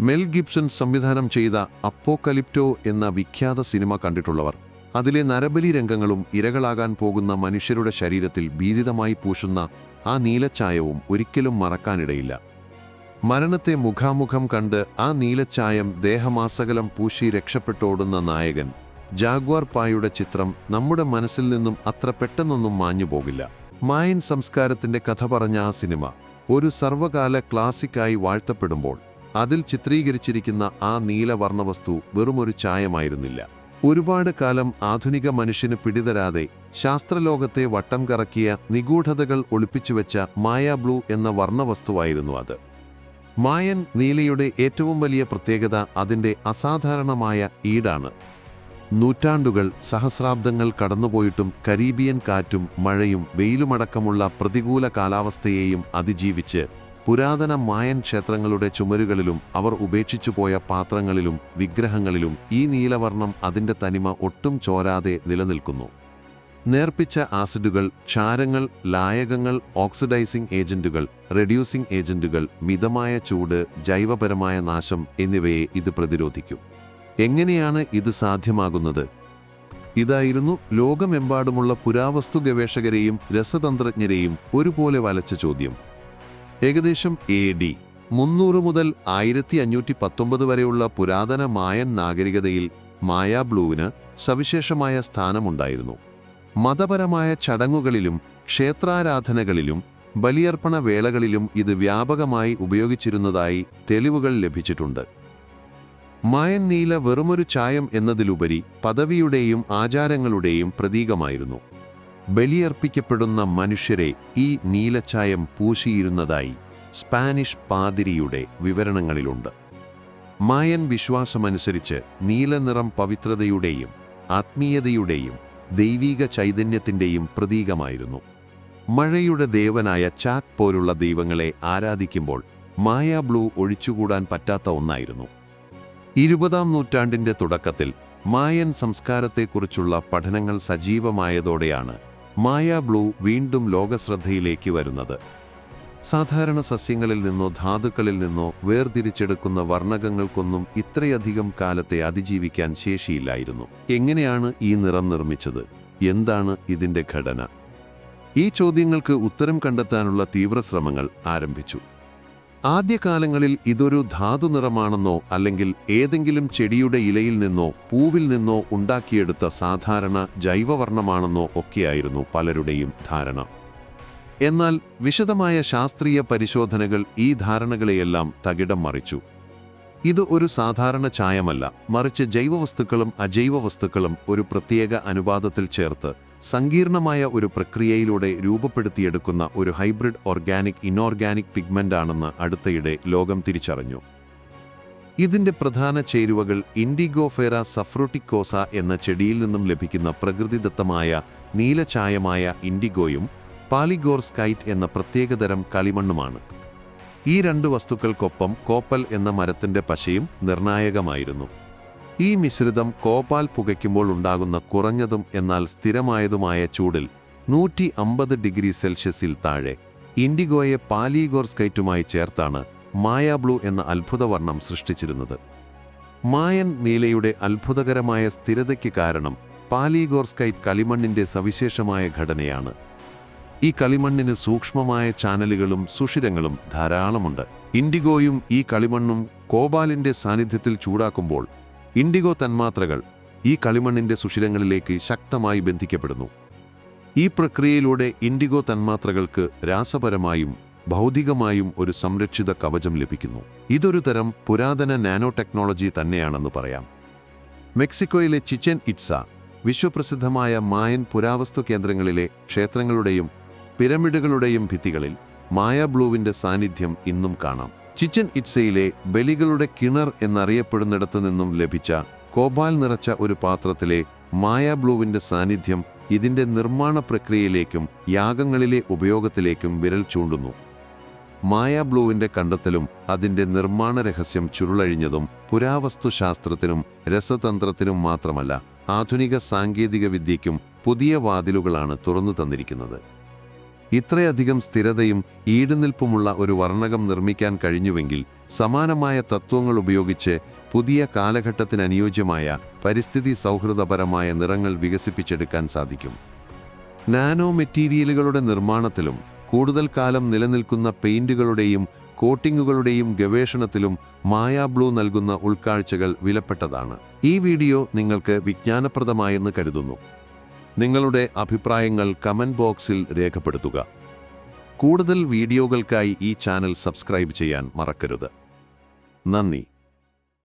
മെൽ Gibson സംവിധാനം ചെയ്ത അപ്പോക്കലിപ്റ്റോ എന്ന വിഖ്യാത സിനിമ കണ്ടിട്ടുള്ളവർ. അതിലെ നരബലി രംഗങ്ങളും ഇരകളാകാൻ പോകുന്ന മനുഷ്യരുടെ ശരീരത്തിൽ ഭീതിതമായി പൂശുന്ന ആ നീലച്ചായവും ഒരിക്കലും മറക്കാനിടയില്ല. മരണത്തെ മുഖാമുഖം കണ്ട് ആ നീലച്ചായം ദേഹമാസകലം പൂശി രക്ഷപ്പെട്ടോടുന്ന നായകൻ ജാഗ്വാർ പായുടെ ചിത്രം നമ്മുടെ മനസ്സിൽ നിന്നും അത്ര പെട്ടെന്നൊന്നും മാഞ്ഞു പോകില്ല മായൻ സംസ്കാരത്തിന്റെ കഥ പറഞ്ഞ ആ സിനിമ ഒരു സർവകാല ക്ലാസിക്കായി വാഴ്ത്തപ്പെടുമ്പോൾ അതിൽ ചിത്രീകരിച്ചിരിക്കുന്ന ആ നീലവർണ വസ്തു വെറുമൊരു ചായമായിരുന്നില്ല. ഒരുപാട് കാലം ആധുനിക മനുഷ്യന് പിടിതരാതെ ശാസ്ത്രലോകത്തെ വട്ടം കറക്കിയ നിഗൂഢതകൾ ഒളിപ്പിച്ചുവെച്ച മായ ബ്ലൂ എന്ന വർണവസ്തുവായിരുന്നു അത്. മായൻ നീലയുടെ ഏറ്റവും വലിയ പ്രത്യേകത അതിന്റെ അസാധാരണമായ ഈടാണ്. നൂറ്റാണ്ടുകൾ സഹസ്രാബ്ദങ്ങൾ കടന്നുപോയിട്ടും കരീബിയൻ കാറ്റും മഴയും വെയിലുമടക്കമുള്ള പ്രതികൂല കാലാവസ്ഥയെയും അതിജീവിച്ച് പുരാതന മായൻ ക്ഷേത്രങ്ങളുടെ ചുമരുകളിലും അവർ ഉപേക്ഷിച്ചുപോയ പാത്രങ്ങളിലും വിഗ്രഹങ്ങളിലും ഈ നീലവർണം അതിന്റെ തനിമ ഒട്ടും ചോരാതെ നിലനിൽക്കുന്നു. നേർപ്പിച്ച ആസിഡുകൾ ക്ഷാരങ്ങൾ ലായകങ്ങൾ ഓക്സിഡൈസിംഗ് ഏജന്റുകൾ റെഡ്യൂസിംഗ് ഏജന്റുകൾ മിതമായ ചൂട് ജൈവപരമായ നാശം എന്നിവയെ ഇത് പ്രതിരോധിക്കും. എങ്ങനെയാണ് ഇത് സാധ്യമാകുന്നത്? ഇതായിരുന്നു ലോകമെമ്പാടുമുള്ള പുരാവസ്തു ഗവേഷകരെയും രസതന്ത്രജ്ഞരെയും ഒരുപോലെ വലച്ച ചോദ്യം. ഏകദേശം എ ഡി. മുന്നൂറ് മുതൽ ആയിരത്തി അഞ്ഞൂറ്റി പത്തൊമ്പത് വരെയുള്ള പുരാതന മായൻ നാഗരികതയിൽ മായാ ബ്ലൂവിന് സവിശേഷമായ സ്ഥാനമുണ്ടായിരുന്നു. മതപരമായ ചടങ്ങുകളിലും ക്ഷേത്രാരാധനകളിലും ബലിയർപ്പണ വേളകളിലും ഇത് വ്യാപകമായി ഉപയോഗിച്ചിരുന്നതായി തെളിവുകൾ ലഭിച്ചിട്ടുണ്ട്. മായൻ നീല വെറുമൊരു ചായം എന്നതിലുപരി പദവിയുടെയും ആചാരങ്ങളുടെയും പ്രതീകമായിരുന്നു. ബലിയർപ്പിക്കപ്പെടുന്ന മനുഷ്യരെ ഈ നീലച്ചായം പൂശിയിരുന്നതായി സ്പാനിഷ് പാതിരിയുടെ വിവരണങ്ങളിലുണ്ട്. മായൻ വിശ്വാസമനുസരിച്ച് നീലനിറം പവിത്രതയുടെയും ആത്മീയതയുടെയും ദൈവീക ചൈതന്യത്തിന്റെയും പ്രതീകമായിരുന്നു. മഴയുടെ ദേവനായ ചാക് പോലുള്ള ദൈവങ്ങളെ ആരാധിക്കുമ്പോൾ മായ ബ്ലൂ ഒഴിച്ചുകൂടാൻ പറ്റാത്ത ഒന്നായിരുന്നു. ഇരുപതാം നൂറ്റാണ്ടിന്റെ തുടക്കത്തിൽ മായൻ സംസ്കാരത്തെക്കുറിച്ചുള്ള പഠനങ്ങൾ സജീവമായതോടെയാണ് മായ ബ്ലൂ വീണ്ടും ലോകശ്രദ്ധയിലേക്ക് വരുന്നത്. സാധാരണ സസ്യങ്ങളിൽ നിന്നോ ധാതുക്കളിൽ നിന്നോ വേർതിരിച്ചെടുക്കുന്ന വർണകങ്ങൾക്കൊന്നും ഇത്രയധികം കാലത്തെ അതിജീവിക്കാൻ ശേഷിയില്ലായിരുന്നു. എങ്ങനെയാണ് ഈ നിറം നിർമ്മിച്ചത്? എന്താണ് ഇതിന്റെ ഘടന? ഈ ചോദ്യങ്ങൾക്ക് ഉത്തരം കണ്ടെത്താനുള്ള തീവ്രശ്രമങ്ങൾ ആരംഭിച്ചു. ആദ്യകാലങ്ങളിൽ ഇതൊരു ധാതു നിറമാണെന്നോ അല്ലെങ്കിൽ ഏതെങ്കിലും ചെടിയുടെ ഇലയിൽ നിന്നോ പൂവിൽ നിന്നോ ഉണ്ടാക്കിയെടുത്ത സാധാരണ ജൈവവർണമാണെന്നോ ഒക്കെയായിരുന്നു പലരുടെയും ധാരണ. എന്നാൽ വിശദമായ ശാസ്ത്രീയ പരിശോധനകൾ ഈ ധാരണകളെയെല്ലാം തകിടം മറിച്ചു. ഇത് ഒരു സാധാരണ ചായമല്ല മറിച്ച് ജൈവവസ്തുക്കളും അജൈവ വസ്തുക്കളും ഒരു പ്രത്യേക അനുപാതത്തിൽ ചേർത്ത് സങ്കീർണമായ ഒരു പ്രക്രിയയിലൂടെ രൂപപ്പെടുത്തിയെടുക്കുന്ന ഒരു ഹൈബ്രിഡ് ഓർഗാനിക് ഇനോർഗാനിക് പിഗ്മെന്റ് ആണെന്ന് അടുത്തയിടെ ലോകം തിരിച്ചറിഞ്ഞു. ഇതിന്റെ പ്രധാന ചേരുവകൾ ഇൻഡിഗോഫേറ സഫ്രോട്ടിക്കോസ എന്ന ചെടിയിൽ നിന്നും ലഭിക്കുന്ന പ്രകൃതിദത്തമായ നീലചായമായ ഇൻഡിഗോയും പാലിഗോർസ്കൈറ്റ് എന്ന പ്രത്യേകതരം കളിമണ്ണുമാണ്. ഈ രണ്ട് വസ്തുക്കൾക്കൊപ്പം കോപ്പൽ എന്ന മരത്തിന്റെ പശയും നിർണായകമായിരുന്നു. ഈ മിശ്രിതം കോപ്പാൽ പുകയ്ക്കുമ്പോൾ ഉണ്ടാകുന്ന കുറഞ്ഞതും എന്നാൽ സ്ഥിരമായതുമായ ചൂടിൽ നൂറ്റി അമ്പത് ഡിഗ്രി സെൽഷ്യസിൽ താഴെ. ഇൻഡിഗോയെ പാലിഗോർസ്കൈറ്റുമായി ചേർത്താണ് മായാബ്ലൂ എന്ന അത്ഭുതവർണം സൃഷ്ടിച്ചിരുന്നത്. മായൻ നീലയുടെ അത്ഭുതകരമായ സ്ഥിരതയ്ക്ക് കാരണം പാലിഗോർസ്കൈറ്റ് കളിമണ്ണിന്റെ സവിശേഷമായ ഘടനയാണ്. ഈ കളിമണ്ണിന് സൂക്ഷ്മമായ ചാനലുകളും സുഷിരങ്ങളും ധാരാളമുണ്ട്. ഇൻഡിഗോയും ഈ കളിമണ്ണും കോബാലിന്റെ സാന്നിധ്യത്തിൽ ചൂടാക്കുമ്പോൾ ഇൻഡിഗോ തന്മാത്രകൾ ഈ കളിമണ്ണിന്റെ സുഷിരങ്ങളിലേക്ക് ശക്തമായി ബന്ധിക്കപ്പെടുന്നു. ഈ പ്രക്രിയയിലൂടെ ഇൻഡിഗോ തന്മാത്രകൾക്ക് രാസപരമായും ഭൗതികമായും ഒരു സംരക്ഷിത കവചം ലഭിക്കുന്നു. ഇതൊരു തരം പുരാതന നാനോ ടെക്നോളജി തന്നെയാണെന്ന് പറയാം. മെക്സിക്കോയിലെ ചിച്ചൻ ഇറ്റ്സ വിശ്വപ്രസിദ്ധമായ മായൻ പുരാവസ്തു കേന്ദ്രങ്ങളിലെ ക്ഷേത്രങ്ങളുടെയും പിരമിഡുകളുടെയും ഭിത്തികളിൽ മായ ബ്ലൂവിന്റെ സാന്നിധ്യം ഇന്നും കാണാം. ചിച്ചൻ ഇറ്റ്സയിലെ ബലികളുടെ കിണർ എന്നറിയപ്പെടുന്നിടത്തു നിന്നും ലഭിച്ച കോബാൽ നിറച്ച ഒരു പാത്രത്തിലെ മായ ബ്ലൂവിന്റെ സാന്നിധ്യം ഇതിന്റെ നിർമ്മാണ പ്രക്രിയയിലേക്കും യാഗങ്ങളിലെ ഉപയോഗത്തിലേക്കും വിരൽ ചൂണ്ടുന്നു. മായ ബ്ലൂവിന്റെ കണ്ടെത്തലും അതിന്റെ നിർമ്മാണ രഹസ്യം ചുരുളഴിഞ്ഞതും പുരാവസ്തുശാസ്ത്രത്തിനും രസതന്ത്രത്തിനും മാത്രമല്ല ആധുനിക സാങ്കേതിക വിദ്യയ്ക്കും പുതിയ വാതിലുകളാണ് തുറന്നു തന്നിരിക്കുന്നത്. ഇത്രയധികം സ്ഥിരതയും ഈടുനിൽപ്പുമുള്ള ഒരു വർണകം നിർമ്മിക്കാൻ കഴിഞ്ഞുവെങ്കിൽ സമാനമായ തത്വങ്ങൾ ഉപയോഗിച്ച് പുതിയ കാലഘട്ടത്തിനനുയോജ്യമായ പരിസ്ഥിതി സൗഹൃദപരമായ നിറങ്ങൾ വികസിപ്പിച്ചെടുക്കാൻ സാധിക്കും. നാനോ മെറ്റീരിയലുകളുടെ നിർമ്മാണത്തിലും കൂടുതൽ കാലം നിലനിൽക്കുന്ന പെയിന്റുകളുടെയും കോട്ടിങ്ങുകളുടെയും ഗവേഷണത്തിലും മായാ ബ്ലൂ നൽകുന്ന ഉൾക്കാഴ്ചകൾ വിലപ്പെട്ടതാണ്. ഈ വീഡിയോ നിങ്ങൾക്ക് വിജ്ഞാനപ്രദമായെന്ന് കരുതുന്നു. നിങ്ങളുടെ അഭിപ്രായങ്ങൾ കമന്റ് ബോക്സിൽ രേഖപ്പെടുത്തുക. കൂടുതൽ വീഡിയോകൾക്കായി ഈ ചാനൽ സബ്സ്ക്രൈബ് ചെയ്യാൻ മറക്കരുത്. നന്ദി.